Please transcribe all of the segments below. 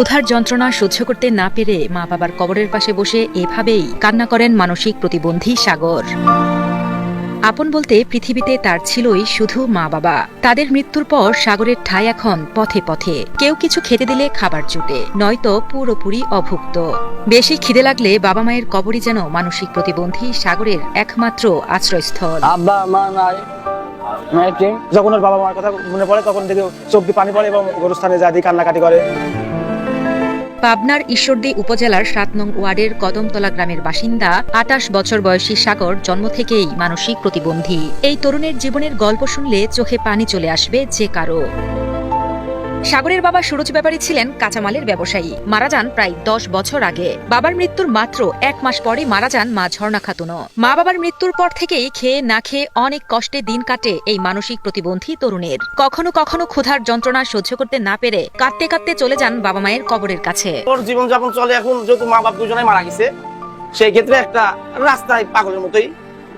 ক্ষুধার যন্ত্রণা সহ্য করতে না পেরে মা বাবার কবরের পাশে বসে এভাবেই কান্না করেন মানসিক প্রতিবন্ধী সাগর। আপন বলতে পৃথিবীতে তার ছিলই শুধু মা বাবা। তাদের মৃত্যুর পর সাগরের ঠাই এখন পথে পথে। কেউ কিছু খেতে দিলে খাবার জুটে, নয়তো পুরোপুরি অভুক্ত। বেশি খিদে লাগলে বাবা মায়ের কবরই যেন মানসিক প্রতিবন্ধী সাগরের একমাত্র আশ্রয়স্থল। যখন ওর বাবা মার কথা মনে পড়ে, তখন দেখে চোখ দিয়ে পানি পড়ে এবং গোরস্থানে যা দিয়ে কান্নাকাটি করে। পাবনার ঈশ্বরদী উপজেলার সাত নং ওয়ার্ডের কদমতলা গ্রামের বাসিন্দা আটাশ বছর বয়সী সাগর জন্ম থেকেই মানসিক প্রতিবন্ধী। এই তরুণের জীবনের গল্প শুনলে চোখে পানি চলে আসবে যে কারও। সাগরের বাবা সুরজ ব্যাপারী ছিলেন কাঁচামালের ব্যবসায়ী। মারা যান প্রায় দশ বছর আগে। বাবার মৃত্যুর মাত্র এক মাস পরে মারা যান মা ঝর্ণা খাতুনও। মা বাবার মৃত্যুর পর থেকেই খেয়ে না খেয়ে অনেক কষ্টে দিন কাটে এই মানসিক প্রতিবন্ধী তরুণের। কখনো কখনো ক্ষুধার যন্ত্রণা সহ্য করতে না পেরে কাঁদতে কাঁদতে চলে যান বাবা মায়ের কবরের কাছে। জীবনযাপন চলে এখন যেহেতু মা বাপ দুজনে মারা গেছে, সেই ক্ষেত্রে একটা রাস্তায় পাগলের মতোই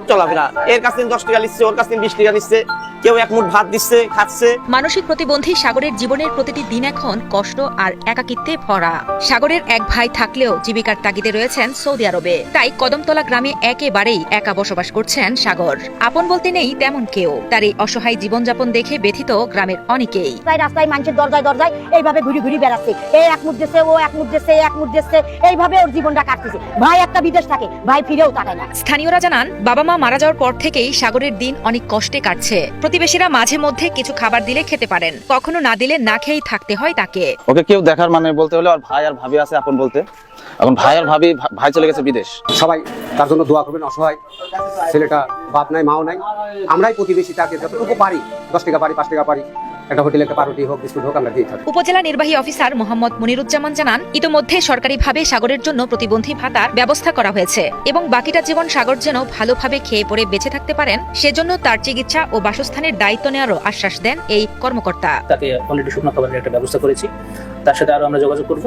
চলাফেরা। এর কাছে দশ টাকা নিচ্ছে, ওর কাছে বিশ টাকা নিচ্ছে। কেউ এক মুঠ ভাত দিচ্ছে খাচ্ছে। মানসিক প্রতিবন্ধী সাগরের জীবনের প্রতিটি দিন এখন কষ্ট আর একাকিত্বে ভরা। সাগরের এক ভাই থাকলেও জীবিকার তাগিদে রয়েছেন সৌদি আরবে। তাই কদমতলা গ্রামে একেবারেই একা বসবাস করছেন সাগর। আপন বলতে নেই তেমন কেউ। তার এই অসহায় জীবনযাপন দেখে ব্যথিত গ্রামের অনেকেই। রাস্তায় রাস্তায় মানুষের দরজায় দরজায় এইভাবে ঘুরি ঘুরি বেড়াচ্ছে। এই এক মুখ দিচ্ছে ও এক মুখ দিচ্ছে এক মুখ দিচ্ছে। এইভাবে ওর জীবনটা কাটতেছে। ভাই একটা বিদেশ থাকে ভাই ফিরেও তাকায় না। স্থানীয়রা জানান বাবা মা মারা যাওয়ার পর থেকেই সাগরের দিন অনেক কষ্টে কাটছে। প্রতিবেশীরা মাঝে মধ্যে কিছু খাবার দিলে খেতে পারেন। কখনো না দিলে না খেয়েই থাকতে হয় তাকে। ওকে কেউ দেখার মানে বলতে হলে আর ভাই আর ভাবি আছে আপন বলতে। এখন ভাই আর ভাবি ভাই চলে গেছে বিদেশ। সবাই তার জন্য দোয়া করবেন অসহায় ছেলেটা বাপ নাই মাও নাই। আমরাই প্রতিবেশী তাকে যতটুকু পারি দশ টাকা পারি পাঁচ টাকা পারি। একটা হোটেলে একটা পাউরুটি হোক বিস্কুট হোক আমরা দিয়ে থাকি। উপজেলা নির্বাহী অফিসার মোহাম্মদ মনিরুজ্জামান জানান ইতোমধ্যে সরকারিভাবে সাগরের জন্য প্রতিবন্ধী ভাতার ব্যবস্থা করা হয়েছে এবং বাকিটা জীবন সাগর যেন ভালোভাবে খেয়ে পড়ে বেঁচে থাকতে পারেন সেজন্য তার চিকিৎসা ও বাসস্থানের দায়িত্ব নেওয়ারও আশ্বাস দেন এই কর্মকর্তা। তাকে অলরেডি শুকনো খাবারের একটা ব্যবস্থা করেছি। তার সাথে আরও আমরা যোগাযোগ করব।